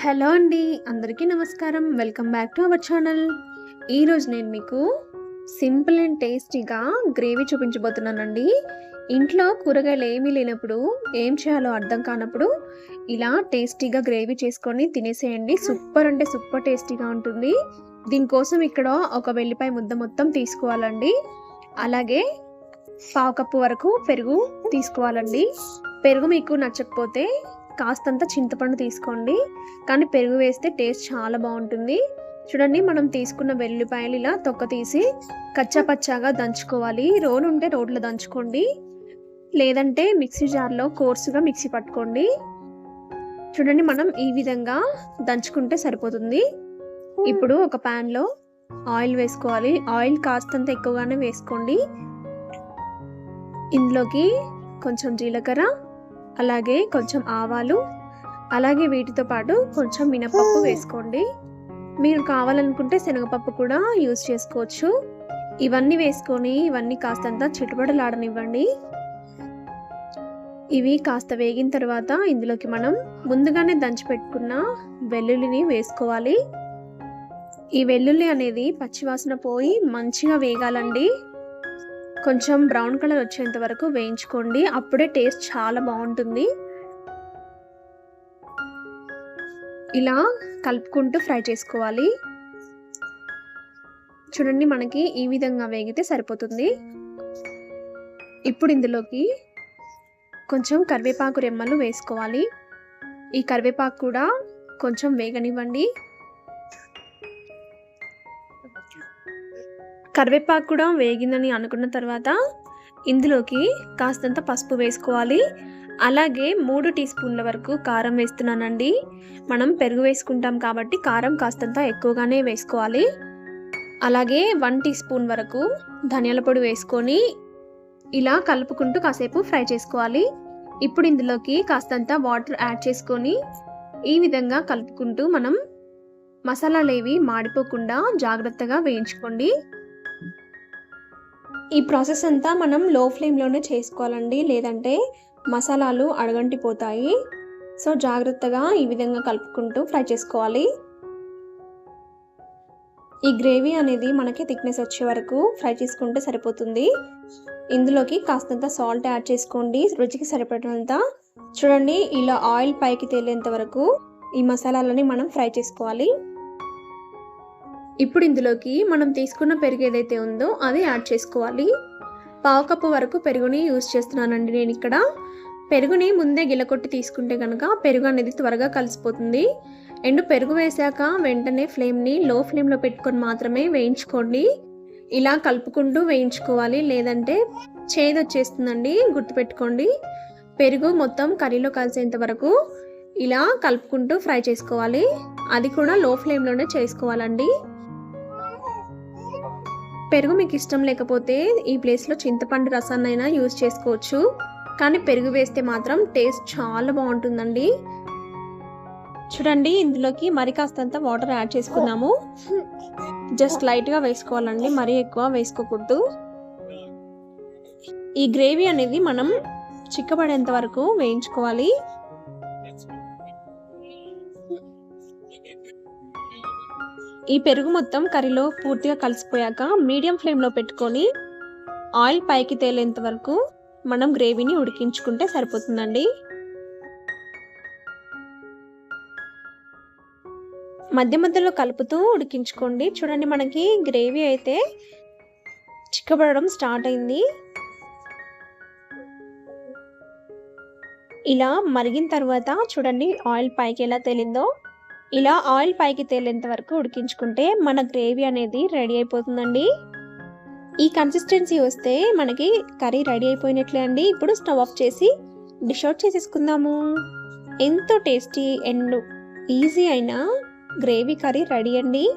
Hello అండి అందరికీ నమస్కారం. Welcome back to our channel. ఈరోజు నేను మీకు సింపుల్ అండ్ టేస్టీగా గ్రేవీ చూపించబోతున్నానండి. ఇంట్లో కూరగాయలు ఏమీ లేనప్పుడు ఏం చేయాలో అర్థం కానప్పుడు ఇలా టేస్టీగా గ్రేవీ చేసుకొని తినేసేయండి. సూపర్ అంటే సూపర్ టేస్టీగా ఉంటుంది. దీనికోసం ఇక్కడ ఒక వెల్లిపాయ ముద్ద మొత్తం తీసుకోవాలండి. అలాగే పావు కప్పు వరకు పెరుగు తీసుకోవాలండి. పెరుగు మీకు నచ్చకపోతే కాస్తంత చింతపండు తీసుకోండి. కానీ పెరుగు వేస్తే టేస్ట్ చాలా బాగుంటుంది. చూడండి మనం తీసుకున్న వెల్లిపాయలు ఇలా తొక్క తీసి కచ్చాపచ్చాగా దంచుకోవాలి. రోలు ఉంటే రోడ్లో దంచుకోండి. లేదంటే మిక్సీ జార్లో కోర్సుగా మిక్సీ పట్టుకోండి. చూడండి మనం ఈ విధంగా దంచుకుంటే సరిపోతుంది. ఇప్పుడు ఒక ప్యాన్లో ఆయిల్ వేసుకోవాలి. ఆయిల్ కాస్తంత ఎక్కువగానే వేసుకోండి. ఇందులోకి కొంచెం జీలకర్ర అలాగే కొంచెం ఆవాలు అలాగే వీటితో పాటు కొంచెం మినపప్పు వేసుకోండి. మీరు కావాలనుకుంటే శనగపప్పు కూడా యూజ్ చేసుకోవచ్చు. ఇవన్నీ వేసుకొని ఇవన్నీ కాస్తంత చిటుపడలాడనివ్వండి ఇవి కాస్త వేగిన తర్వాత ఇందులోకి మనం ముందుగానే దంచి పెట్టుకున్న వెల్లుల్లిని వేసుకోవాలి. ఈ వెల్లుల్లి అనేది పచ్చివాసన పోయి మంచిగా వేగాలండి. కొంచెం బ్రౌన్ కలర్ వచ్చేంత వరకు వేయించుకోండి. అప్పుడే టేస్ట్ చాలా బాగుంటుంది. ఇలా కలుపుకుంటూ ఫ్రై చేసుకోవాలి. చూడండి మనకి ఈ విధంగా వేగితే సరిపోతుంది. ఇప్పుడు ఇందులోకి కొంచెం కరివేపాకు రెమ్మలు వేసుకోవాలి. ఈ కరివేపాకు కూడా కొంచెం వేగనివ్వండి. కరివేపాకు కూడా వేగిందని అనుకున్న తర్వాత ఇందులోకి కాస్తంత పసుపు వేసుకోవాలి. అలాగే మూడు టీ స్పూన్ల వరకు కారం వేస్తున్నానండి. మనం పెరుగు వేసుకుంటాం కాబట్టి కారం కాస్తంత ఎక్కువగానే వేసుకోవాలి. అలాగే వన్ టీ స్పూన్ వరకు ధనియాల పొడి వేసుకొని ఇలా కలుపుకుంటూ కాసేపు ఫ్రై చేసుకోవాలి. ఇప్పుడు ఇందులోకి కాస్తంత వాటర్ యాడ్ చేసుకొని ఈ విధంగా కలుపుకుంటూ మనం మసాలాలు ఏవి మాడిపోకుండా జాగ్రత్తగా వేయించుకోండి. ఈ ప్రాసెస్ అంతా మనం లో ఫ్లేమ్లోనే చేసుకోవాలండి. లేదంటే మసాలాలు అడగంటిపోతాయి. సో జాగ్రత్తగా ఈ విధంగా కలుపుకుంటూ ఫ్రై చేసుకోవాలి. ఈ గ్రేవీ అనేది మనకి థిక్నెస్ వచ్చే వరకు ఫ్రై చేసుకుంటే సరిపోతుంది. ఇందులోకి కాస్తంత సాల్ట్ యాడ్ చేసుకోండి. రుచికి సరిపడినంత. చూడండి ఇలా ఆయిల్ పైకి తేలేంత వరకు ఈ మసాలాలని మనం ఫ్రై చేసుకోవాలి. ఇప్పుడు ఇందులోకి మనం తీసుకున్న పెరుగు ఏదైతే ఉందో అది యాడ్ చేసుకోవాలి. పావు కప్పు వరకు పెరుగుని యూజ్ చేస్తున్నానండి నేను ఇక్కడ. పెరుగుని ముందే గిలకొట్టి తీసుకుంటే కనుక పెరుగు అనేది త్వరగా కలిసిపోతుంది. అండ్ పెరుగు వేసాక వెంటనే ఫ్లేమ్ని లో ఫ్లేమ్లో పెట్టుకొని మాత్రమే వేయించుకోండి. ఇలా కలుపుకుంటూ వేయించుకోవాలి. లేదంటే చేదు వచ్చేస్తుందండి గుర్తుపెట్టుకోండి. పెరుగు మొత్తం కర్రీలో కలిసేంత వరకు ఇలా కలుపుకుంటూ ఫ్రై చేసుకోవాలి. అది కూడా లో ఫ్లేమ్లోనే చేసుకోవాలండి. పెరుగు మీకు ఇష్టం లేకపోతే ఈ ప్లేస్లో చింతపండు రసాన్నైనా యూజ్ చేసుకోవచ్చు. కానీ పెరుగు వేస్తే మాత్రం టేస్ట్ చాలా బాగుంటుందండి. చూడండి ఇందులోకి మరి కాస్తంత వాటర్ యాడ్ చేసుకుందాము. జస్ట్ లైట్గా వేసుకోవాలండి మరీ ఎక్కువ వేసుకోకూడదు. ఈ గ్రేవీ అనేది మనం చిక్కబడేంత వరకు వేయించుకోవాలి. ఈ పెరుగు మొత్తం కర్రీలో పూర్తిగా కలిసిపోయాక మీడియం ఫ్లేమ్లో పెట్టుకొని ఆయిల్ పైకి తేలేంత వరకు మనం గ్రేవీని ఉడికించుకుంటే సరిపోతుందండి. మధ్య మధ్యలో కలుపుతూ ఉడికించుకోండి. చూడండి మనకి గ్రేవీ అయితే చిక్కబడడం స్టార్ట్ అయింది. ఇలా మరిగిన తర్వాత చూడండి ఆయిల్ పైకి ఎలా తేలిందో. ఇలా ఆయిల్ పైకి తేలేంత వరకు ఉడికించుకుంటే మన గ్రేవీ అనేది రెడీ అయిపోతుందండి. ఈ కన్సిస్టెన్సీ వస్తే మనకి కర్రీ రెడీ అయిపోయినట్లే అండి. ఇప్పుడు స్టవ్ ఆఫ్ చేసి డిష్ అవుట్ చేసేసుకుందాము. ఎంతో టేస్టీ అండ్ ఈజీ అయిన గ్రేవీ కర్రీ రెడీ అండి.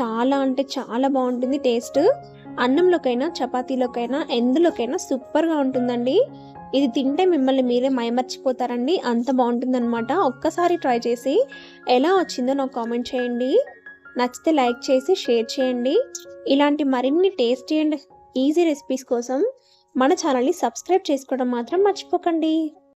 చాలా అంటే చాలా బాగుంటుంది టేస్ట్. అన్నంలోకైనా చపాతీలోకైనా ఎందులోకైనా సూపర్గా ఉంటుందండి. ఇది తింటే మిమ్మల్ని మీరే మైమర్చిపోతారండి. అంత బాగుంటుందన్నమాట. ఒక్కసారి ట్రై చేసి ఎలా వచ్చిందో నాకు కామెంట్ చేయండి. నచ్చితే లైక్ చేసి షేర్ చేయండి. ఇలాంటి మరిన్ని టేస్టీ అండ్ ఈజీ రెసిపీస్ కోసం మన ఛానల్ని సబ్స్క్రైబ్ చేసుకోవడం మాత్రం మర్చిపోకండి.